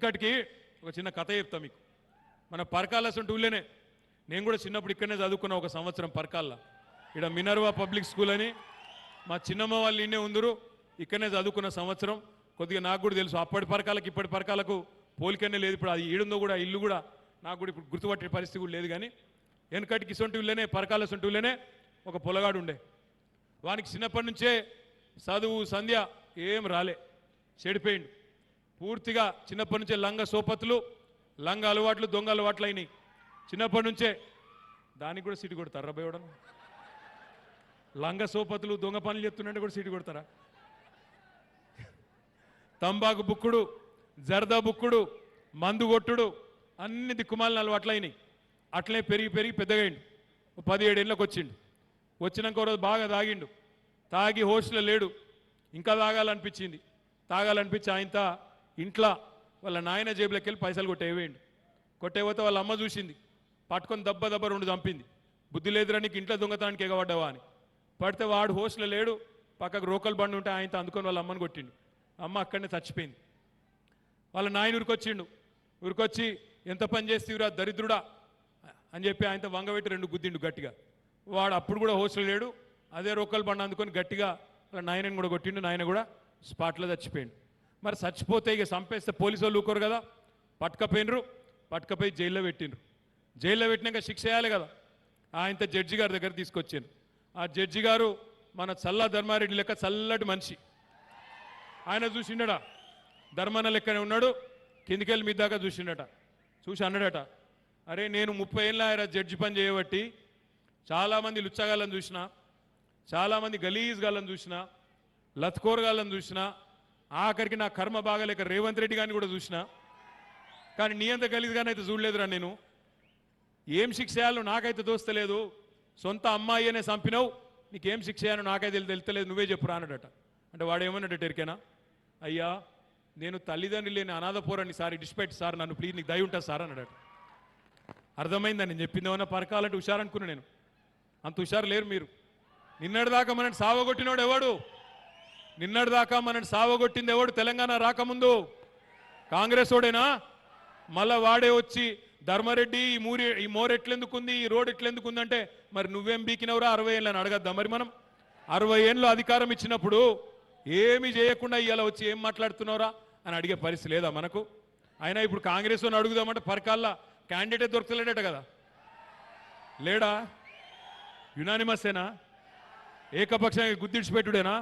ఇక్కడికి ఒక చిన్న కథ చెప్తా మీకు. మన పరకాల అసంటి నేను కూడా చిన్నప్పుడు ఇక్కడనే చదువుకున్న ఒక సంవత్సరం పరకాల. ఇక్కడ మినర్వా పబ్లిక్ స్కూల్ అని మా చిన్నమ్మ వాళ్ళు ఇన్నే ఉందరు ఇక్కడనే చదువుకున్న సంవత్సరం. కొద్దిగా నాకు కూడా తెలుసు అప్పటి పరకాలకు ఇప్పటి పరకాలకు పోలికనే లేదు ఇప్పుడు అది ఈడుందో కూడా ఇల్లు కూడా నాకు కూడా ఇప్పుడు గుర్తుపట్టే పరిస్థితి కూడా లేదు కానీ వెనకటికి ఇసొంటి పరకాల సొంటి ఒక పొలగాడు ఉండే. వానికి చిన్నప్పటి నుంచే చదువు సంధ్య ఏం రాలే చెడిపోయిండు. పూర్తిగా చిన్నప్పటి నుంచే లంగ సోపతులు లంగ అలవాట్లు దొంగ అలవాట్లు అయినాయి చిన్నప్పటి నుంచే దానికి కూడా సీటు కొడతారు రబ్బాయి లంగ సోపతులు దొంగ పనులు చెప్తున్నట్టు కూడా సీటు కొడతారా? తంబాకు బుక్కుడు జర్దా బుక్కుడు మందు కొట్టుడు అన్ని దిక్కుమాలిన అలవాట్లు అయినాయి అట్లే పెరిగి పెరిగి పెద్దగాయిండు. ఓ పదిహేడు ఏళ్ళకి వచ్చిండు. వచ్చినాక ఒక రోజు బాగా తాగిండు. తాగి హోస్టల్లో లేడు. ఇంకా తాగాలనిపించింది. తాగాలనిపించి ఆయనతో ఇంట్లో వాళ్ళ నాయన జేబులోకి వెళ్ళి పైసలు కొట్టేవేయండి కొట్టేపోతే వాళ్ళ అమ్మ చూసింది పట్టుకొని దెబ్బ దెబ్బ రెండు చంపింది. బుద్ధి లేదురా నీకు ఇంట్లో దొంగతనానికి ఎగబడ్డావా అని. పడితే వాడు హోస్టల్లో లేడు పక్కకు రోకల్ బండి ఉంటే ఆయనతో అందుకొని వాళ్ళ అమ్మని కొట్టిండు. అమ్మ అక్కడనే చచ్చిపోయింది. వాళ్ళ నాయన ఉరికొచ్చిండు ఉరికొచ్చి ఎంత పని చేస్తీవురా దరిద్రుడా? అని చెప్పి ఆయనతో వంగబెట్టి రెండు గుద్దిండు గట్టిగా. వాడు అప్పుడు కూడా హోస్టల్ లేడు అదే రోకల్ బండి అందుకొని గట్టిగా వాళ్ళ నాయనని కూడా కొట్టిండు నాయన కూడా స్పాట్లో చచ్చిపోయిండు. మరి చచ్చిపోతే ఇక చంపేస్తే పోలీసు వాళ్ళు ఊకోరు కదా? పట్టుకపోయినరు పట్టుకపోయి జైల్లో పెట్టిండ్రు జైల్లో పెట్టినాక శిక్ష వేయాలి కదా? ఆయనతో జడ్జి గారి దగ్గర తీసుకొచ్చాను ఆ జడ్జి గారు మన చల్లా ధర్మారెడ్డి లెక్క చల్లటి మనిషి. ఆయన చూసిండట ధర్మన్న లెక్కనే ఉన్నాడు కిందికెళ్ళి మీ దాకా చూసిండట. చూసి అన్నాడట అరే నేను ముప్పై ఏళ్ళ ఆయన జడ్జి పని చేయబట్టి చాలామంది లుచ్చగాళ్ళని చూసిన చాలామంది గలీజ్ గాళ్ళని చూసిన లత్కోరగాళ్ళని చూసినా ఆఖరికి నా కర్మ బాగాలేక రేవంత్ రెడ్డి గారిని కూడా చూసిన. కానీ నీ అంత గలీజ్గానే అయితే చూడలేదురా నేను. ఏం శిక్ష చేయాలో నాకైతే దోస్తలేదు సొంత అమ్మాయి అనే చంపినావు. నీకేం శిక్ష చేయాలో నాకైతే తెలి- తెలుస్తలేదు. నువ్వే చెప్పురా అన్నాడట. అంటే వాడు ఏమన్నాడట ఎరికేనా అయ్యా నేను తల్లిదండ్రులు లేని అనాథ పోరాన్ని సార్ డిస్పెట్ సార్ నన్ను ప్లీజ్ నీకు దయ ఉంటుంది సార్ అన్నాడట. అర్థమైందని నేను చెప్పింది ఏమన్నా పరకాలంటే హుషారనుకున్నా నేను. అంత హుషారు లేరు మీరు. నిన్నటిదాకా మనని సావగొట్టినోడు ఎవడు? నిన్నటిదాకా మనని సావగొట్టింది ఎవడు? తెలంగాణ రాకముందు? కాంగ్రెస్ ఓడేనా మళ్ళా వాడే వచ్చి ధర్మారెడ్డి ఈ మూరి ఈ మోర్ ఎట్లెందుకుంది ఈ రోడ్ ఎట్లెందుకుంది అంటే మరి నువ్వేం బీకినవరా? అరవై ఏళ్ళని అడగద్దా మరి మనం? అరవై ఏళ్ళు అధికారం ఇచ్చినప్పుడు ఏమి చేయకుండా ఇవాళ వచ్చి ఏం మాట్లాడుతున్నావురా? అని అడిగే పరిస్థితి లేదా మనకు? అయినా ఇప్పుడు కాంగ్రెస్ అని అడుగుదామంటే పరకాల్లా క్యాండిడేట్ దొరకలేడట కదా. లేడా? యునానిమస్సేనా ఏకపక్షంగా గుద్దిడిచిపెట్టుడేనా